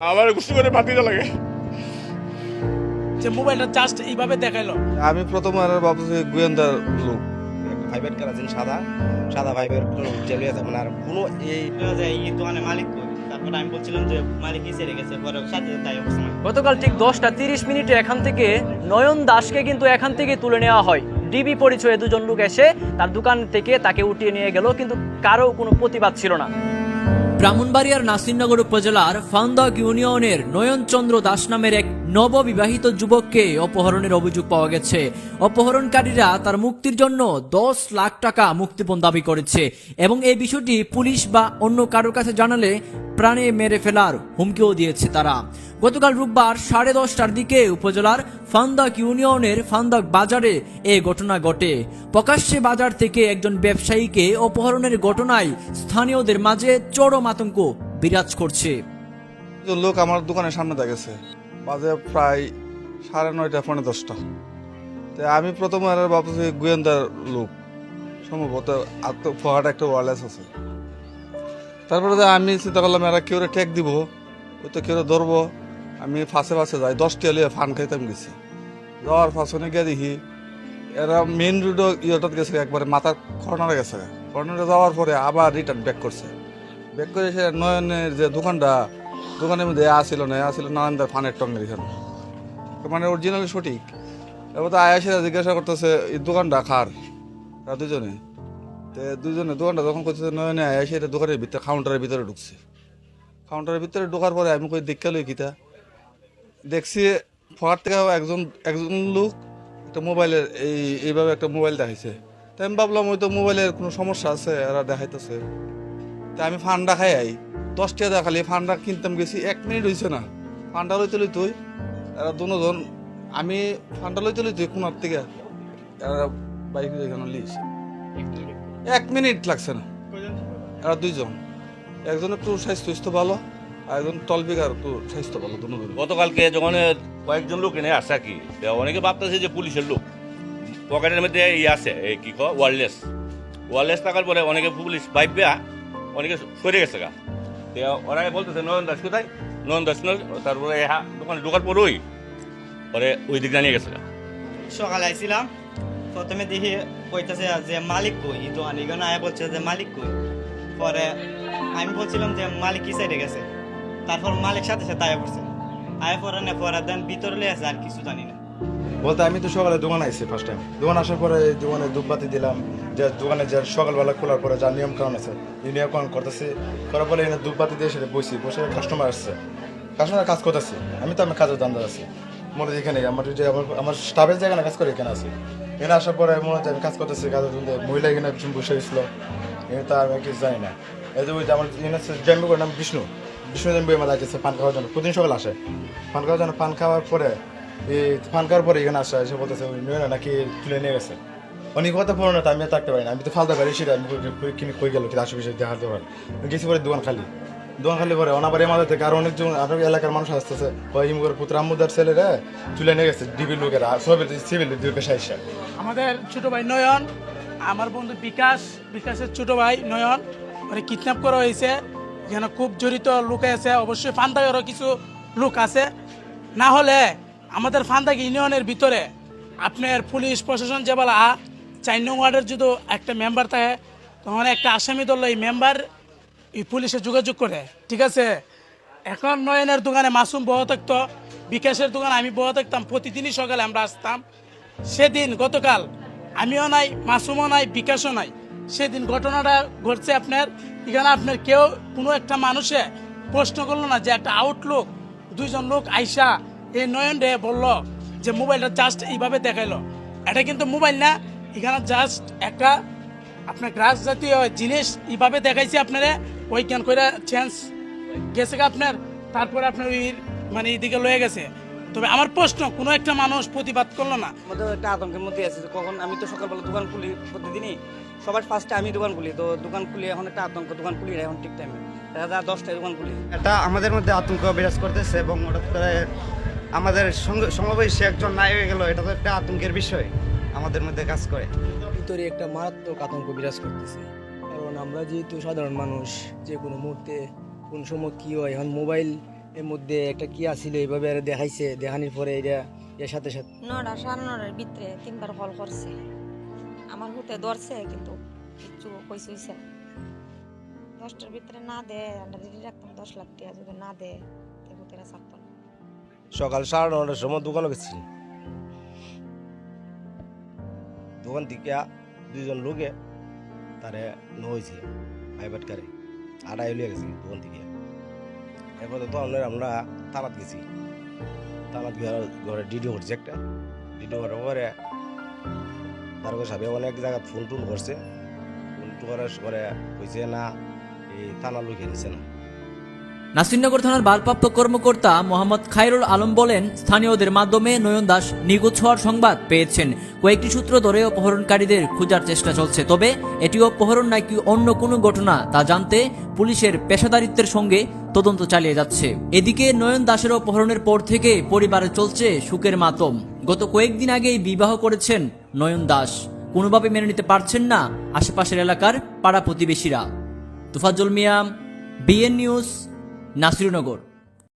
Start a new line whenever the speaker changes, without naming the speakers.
আমার গুষ্টি করে ভাতিজা লাগে।
যে মোবাইলটা জাস্ট এইভাবে দেখাইলো।
আমি প্রথম আর ভাবছি গোয়েন্দার লোক।
একটা ভাইবের কেরাজিন সাদা। সাদা ভাইবের জেলিয়ে যাবেন আর কোনো এই
এই দোকানে মালিক তারপর আমি বলছিলাম যে মালিক কি ছেড়ে গেছে পরে সাথে সাথে তাই
গতকাল ঠিক দশটা তিরিশ মিনিটে এখান থেকে নয়ন দাসকে কিন্তু এখান থেকে তুলে নেওয়া হয়। ডিবি পরিচয়ে দুজন লোক এসে তার দোকান থেকে তাকে উঠিয়ে নিয়ে গেল কিন্তু কারও কোনো প্রতিবাদ ছিল না। ব্রাহ্মণবাড়িয়ার নাসিরনগর উপজেলার ফান্দক ইউনিয়নের নয়নচন্দ্র দাস নামের এক নববিবাহিত যুবককে অপহরণের অভিযোগ পাওয়া গেছে। অপহরণকারীরা তার মুক্তির জন্য দশ লাখ টাকা মুক্তিপণ দাবি করেছে এবং এই বিষয়টি পুলিশ বা অন্য কারোর কাছে জানালে প্রাণে মেরে ফেলার হুমকিও দিয়েছে তারা। গতকাল রোববার সাড়ে দশটার দিকে উপজেলার ফান্দাক ইউনিয়নের ফান্দাক বাজারে এ ঘটনা ঘটে। প্রকাশ্যে বাজার থেকে একজন ব্যবসায়ীকে অপহরণের ঘটনায় স্থানীয়দের মাঝে চরম আতঙ্ক বিরাজ করছে।
লোক আমার দোকানের সামনে দেখেছে বাজে প্রায় সাড়ে নয়টা পনেরো দশটা। তো আমি প্রথম আর ভাবছি গোয়েন্দার লোক। সম্ভবত আত্ম ফহাট একটা ওয়ারলেস আছে। তারপরে আমি চিন্তা করলাম, এরা কেউ ঠেক দিব ওই তো কেউ ধরবো। আমি ফাঁসে ফাঁসে যাই, দশটি হলে ফান খাইতাম গেছি। যাওয়ার ফাঁসনে গিয়ে দেখি, এরা মেন রোডও ইয়েটাত গেছে, একবারে মাথার কর্নারে গেছে। কর্নারে যাওয়ার পরে আবার রিটার্ন ব্যাক করছে। ব্যাক করে সে নয়নের যে দোকানটা দোকানের মধ্যে আসিল না আসিল নানানদার ফানের টঙ্গের এখানে মানে অরিজিনালি সঠিক। এবার তো আয়াসেরা জিজ্ঞাসা করতেছে, এই দোকানটা খার তারা দুজনে। তো দুজনে দোকানটা যখন করতেছে, নয় আয়াসে এটা দোকানের ভিতরে কাউন্টারের ভিতরে ঢুকছে। কাউন্টারের ভিতরে ঢোকার পরে আমি কই, দেখতে লই কিতা? দেখছি ফোয়ার থেকে একজন একজন লোক একটা মোবাইলের এই, এইভাবে একটা মোবাইল দেখাইছে। তাই আমি ভাবলাম হয়তো মোবাইলের কোনো সমস্যা আছে, এরা দেখাইতেছে। তা আমি ফান্ডা খাই আই। দশ টাকা দেখালি ফান্ডা কিনতাম গেছি, এক মিনিট হয়েছে না। ফান্ডা লইতে লইতুই এরা দুজন, আমি ফান্ডা লইতে লইতুই কোনার থেকে এরা বাইক লিস এক মিনিট লাগছে না। এরা দুইজন। একজন একটু স্বাস্থ্য স্বাস্থ্য ভালো, আর একজন টলবিকার একটু স্বাস্থ্য ভালো দুজন
গতকালকে যখন কয়েকজন লোক এনে আসে কি অনেকে ভাবতেছে যে পুলিশের লোক। পকেটের মধ্যে ইয়ে আছে এই কি কয়, ওয়ারলেস। ওয়ারলেস থাকার পরে অনেকে পুলিশ বেয়া অনেকে সরে গেছে গা। তো ওরা বলতেছে, নয়ন দাস কোথায়? নয়ন দাস তারপরে দোকানে ঢোকার পরই পরে ওই দিক নিয়ে গেছে। গা
সকালে আইছিলাম, প্রথমে দেখি কইতাছে যে মালিক কই? এই দোকানে এখানে আয়া বলছে যে মালিক কই? পরে আমি বলছিলাম যে মালিক কি সাইডে গেছে? তারপর মালিক সাথে সাথে আয়া পড়ছে। আয়া পরে না পরে দেন ভিতরে আছে, আর কিছু জানি না।
বলতে আমি তো সকালে দোকান আইছি ফার্স্ট টাইম দোকান আসার পরে দোকানে ধূপবাতি দিলাম, যে দোকানে যে সকালবেলা খোলার পরে যার নিয়ম কারণ আছে নিয়ম কারণ করতেছি। করার পরে এনে ধূপবাতি দিয়ে সেটা বসি বসে কাস্টমার আসছে। কাস্টমার কাজ করতেছি, আমি তো আমার কাজের দান্দা আছি। মনে হয় এখানে আমার যে আমার আমার স্টাফের জায়গায় কাজ করে, এখানে আছি। এখানে আসার পরে মনে হচ্ছে আমি কাজ করতেছি, কাজের ধন্দে, মহিলা এখানে বসে গেছিল এখানে তো আর আমি কিছু জানি না। এই যে আমার এখানে জন্ম করে নাম বিষ্ণু। বিষ্ণু জন্ম আমার লাগছে পান খাওয়ার জন্য, প্রতিদিন সকাল আসে। পান খাওয়ার জন্য পান খাওয়ার পরে পান পরে এখানে আসে এসে বলতেছে নাকি তুলে নিয়ে গেছে? অনেক কথা বলো না আমি থাকতে পারি না। আমি তো পারি কিনে কই গেল, কিন্তু আশেপাশে দেখার দোকান গেছি পরে দোকান খালি। দোকান খালি পরে অনাবারে আমাদের থেকে অনেকজন আরও এলাকার মানুষ আসতেছে। ওই ইমুকের পুত্র ছেলেরা তুলে নিয়ে গেছে লোকেরা সব সিভিল
আমাদের ছোট ভাই নয়ন, আমার বন্ধু বিকাশ, বিকাশের ছোট ভাই নয়ন মানে কিডন্যাপ করা হয়েছে। যেন খুব জড়িত লোক আছে, অবশ্যই ফান্দাগেরও কিছু লোক আছে। না হলে আমাদের ফান্দাগ ইউনিয়নের ভিতরে আপনার পুলিশ প্রশাসন যে বলা, চার নং ওয়ার্ডের যদি একটা মেম্বার থাকে, তখন একটা আসামি দল এই মেম্বার এই পুলিশে যোগাযোগ করে। ঠিক আছে? এখন নয়নের দোকানে মাসুম বহ থাকতো, বিকাশের দোকানে আমি বহ থাকতাম, প্রতিদিনই সকালে আমরা আসতাম। সেদিন গতকাল আমিও নাই, মাসুমও নাই, বিকাশও নাই। সেদিন ঘটনাটা ঘটছে আপনার, এখানে আপনার কেউ কোনো একটা মানুষে প্রশ্ন করল না যে একটা আউটলুক দুইজন লোক আইসা এই নয়ন রে বলল যে মোবাইলটা জাস্ট এইভাবে দেখাইলো। এটা কিন্তু মোবাইল না এখানে জাস্ট একটা আপনার গ্রাস জাতীয় জিনিস এইভাবে দেখাইছে আপনারা ওইখান করে চেঞ্জ গেছে গা আপনার তারপরে আপনার ওই মানে এইদিকে লয়ে গেছে। তবে আমার প্রশ্ন কোনো একটা মানুষ প্রতিবাদ করল না?
মধ্যে একটা আতঙ্কের মধ্যে আছে কখন আমি তো সকালবেলা দোকান খুলি প্রতিদিনই। সবার ফার্স্টে আমি দোকান খুলি তো দোকান খুলি এখন একটা আতঙ্ক দোকান খুলি না এখন ঠিক টাইমে দশটায় দোকান খুলি।
এটা আমাদের মধ্যে আতঙ্ক বিরাজ করতেছে এবং হঠাৎ করে আমাদের সঙ্গে সমবয়সী একজন নাই হয়ে গেল এটা তো একটা আতঙ্কের বিষয় আমাদের মধ্যে কাজ করে।
ভিতরে একটা মারাত্মক আতঙ্ক বিরাজ করতেছে। কারণ আমরা যেহেতু সাধারণ মানুষ যে কোনো মুহূর্তে কোন সময় কী হয় এখন মোবাইল এর মধ্যে একটা কি আসিল এইভাবে আর দেখাইছে দেখানোর পরে এটা এর সাথে সাথে।
নটা সাড়ে নটার ভিতরে তিনবার কল করছে। আমার হুতে ধরছে কিন্তু কিচ্ছু কইস হইছে দশটার ভিতরে না দে আমরা রেডি রাখতাম দশ লাখ টাকা যদি না দে তো হুতেরা ছাড়তো
সকাল সাড়ে নটার সময় দোকানে গেছি। দোকান থেকে দুইজন লোকে তারে নইছে প্রাইভেট কারে আড়াই লিয়ে গেছি দোকান থেকে। এরপরে তো আমরা আমরা থানাত গেছি। গিয়ে ঘরে ডিডি করছে একটা। ডিডি করার পরে তারপরে সাহেব অনেক জায়গায় ফোন টোন করছে। ফোন করার পরে কইছে, না, এই থানা লোকে নিছে না।
নাসিরনগর থানার ভারপ্রাপ্ত কর্মকর্তা মোহাম্মদ খায়রুল আলম বলেন, স্থানীয়দের মাধ্যমে নয়ন দাস নিখোঁজ হওয়ার সংবাদ পেয়েছেন। কয়েকটি সূত্র ধরে অপহরণকারীদের খোঁজার চেষ্টা চলছে, তবে এটি অপহরণ নাকি অন্য কোনো ঘটনা তা জানতে পুলিশের পেশাদারিত্বের সঙ্গে তদন্ত চালিয়ে যাচ্ছে। এদিকে নয়ন দাসের অপহরণের পর থেকে পরিবারে চলছে সুখের মাতম। গত কয়েকদিন আগেই বিবাহ করেছেন নয়ন দাস কোনোভাবে মেনে নিতে পারছেন না আশেপাশের এলাকার পাড়া প্রতিবেশীরা। Tufazul Miyam, BN news Nasirnagar.